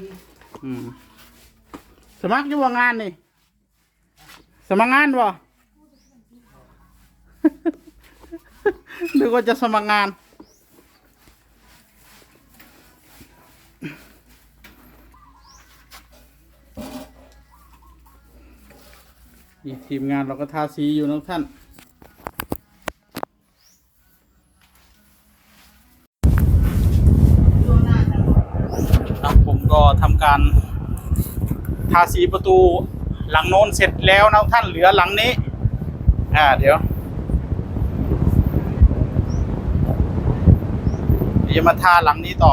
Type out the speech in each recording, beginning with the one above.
นี่อืมสมัครอยู่ว่างานนี่ สมัครงานบ่ นึกว่าจะสมัครงาน นี่ทีมงานเราก็ทาสีอยู่นะท่าน ครับผมก็ทำ การทาสีประตูหลังโน้นเสร็จแล้วนะท่านเหลือหลังนี้ อ่า เดี๋ยวเดี๋ยวจะมาทาหลังนี้ต่อ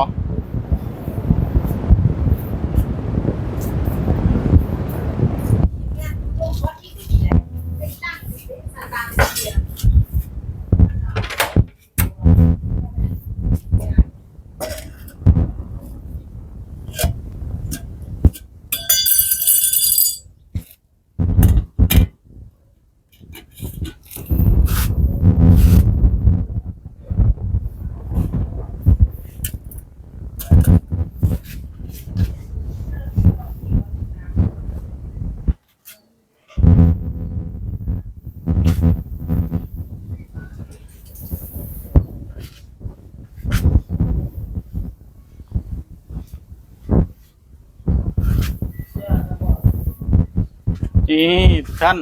นี่ทุกท่าน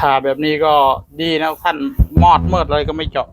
ทาแบบนี้ก็ดีนะท่านมอดเมิดเลยก็ไม่เจาะ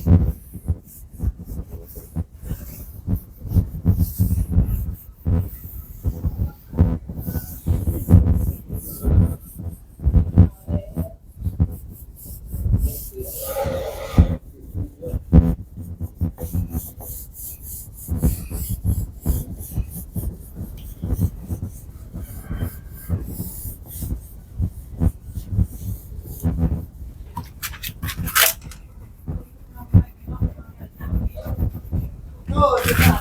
เ就是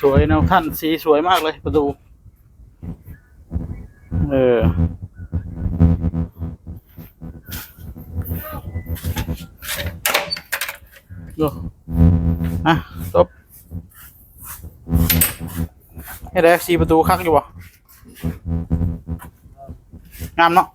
สวยนะท่านสีสวยมากเลยประตู เออ ดูอะจบให้ได้สีประตูคักอยู่วะงามเนาะ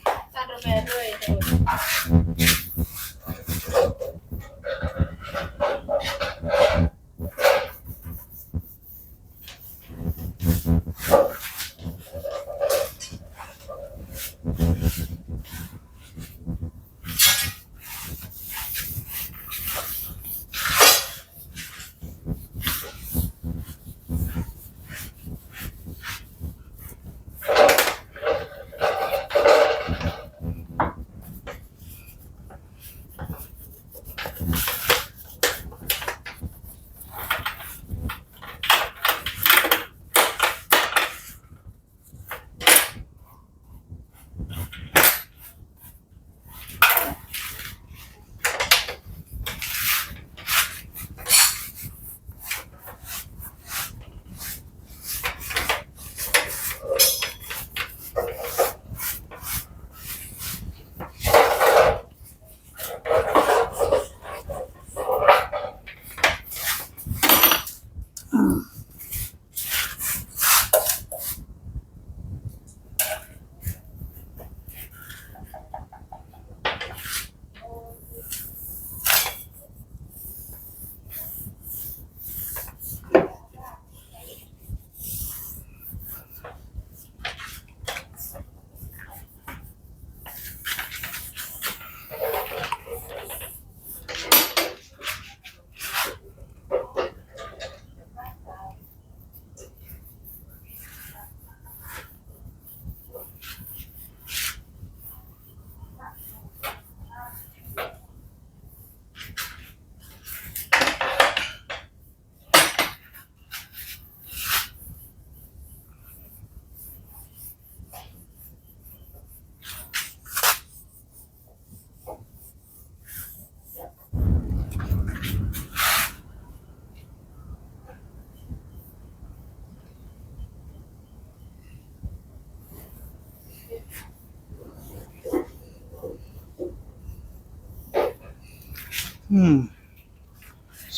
อืม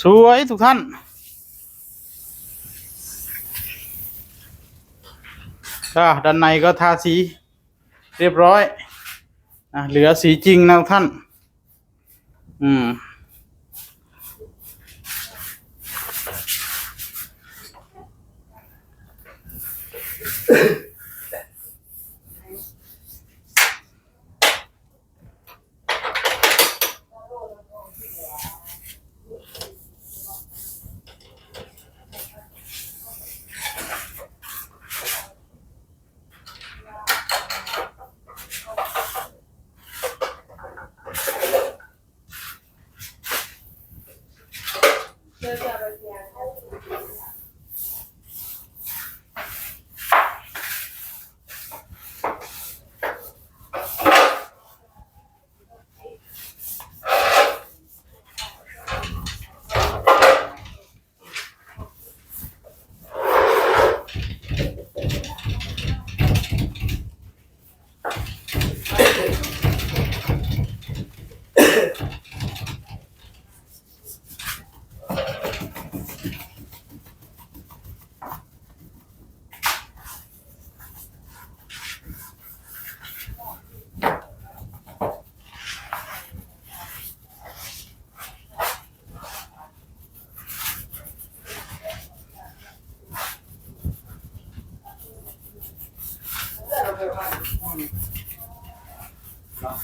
สวยทุกท่านก็ด้านในก็ทาสี เรียบร้อย อะ เหลือสีจริงนะท่าน อืม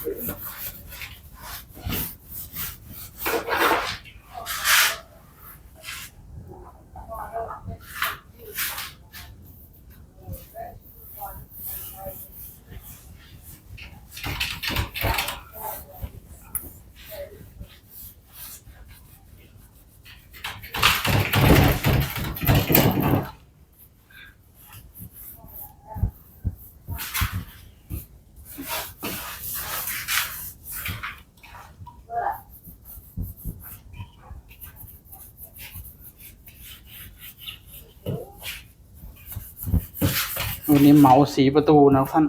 fair enough. วันนี้เหมาสีประตูนะท่าน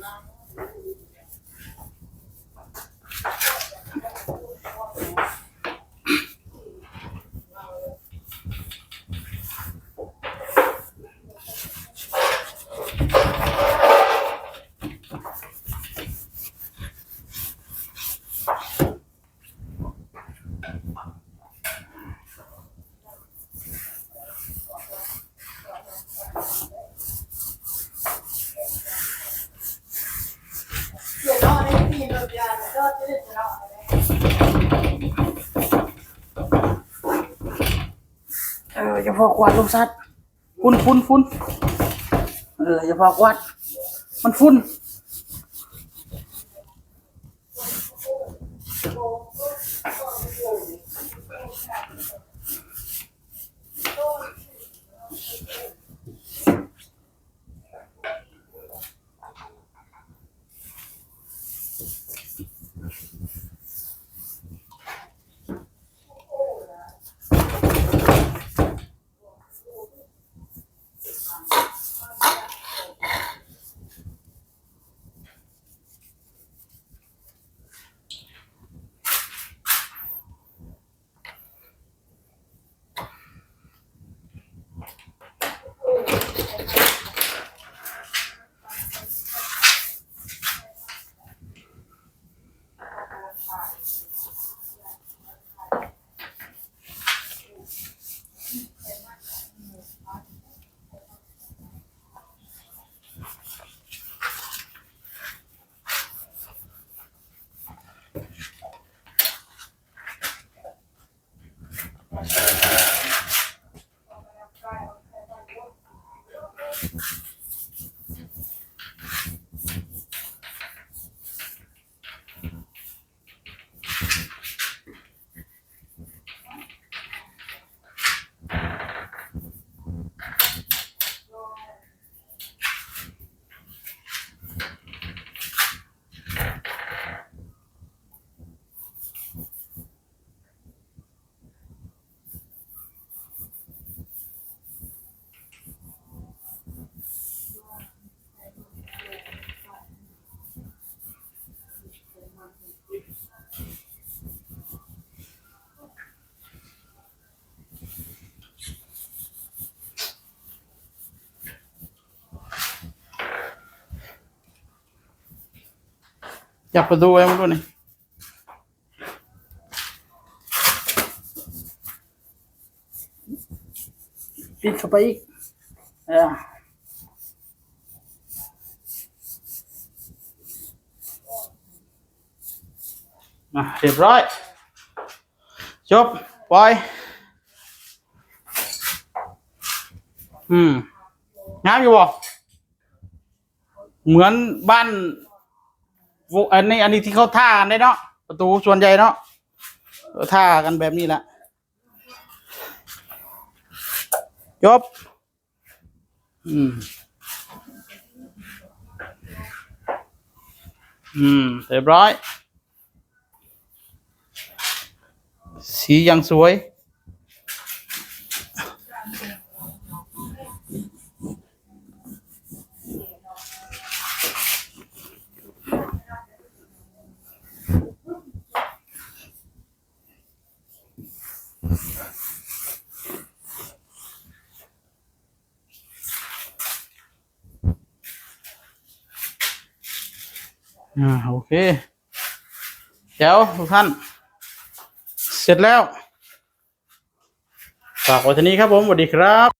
Islamo. เอออย่าพอกวาดลูกสัตว์ฟุ้นฟุ้นฟุ้นเอออย่าพอกวาดมันฟุ้น จับประตูไว้มันด้วยนี่ปิดเข้าไปอีกเออมาเรียบร้อย จบปล่อย อืมงามอยู่บ่เหมือนบ้าน อันนี้อันนี้ที่เขาท่ากันได้เนาะประตูส่วนใหญ่เนาะท่ากันแบบนี้แหละจบอืม อืมเรียบร้อย สียังสวย อ่าโอเคเดี๋ยวทุกท่าน เสร็จแล้ว ฝากไว้ที่นี้ครับผมสวัสดีครับ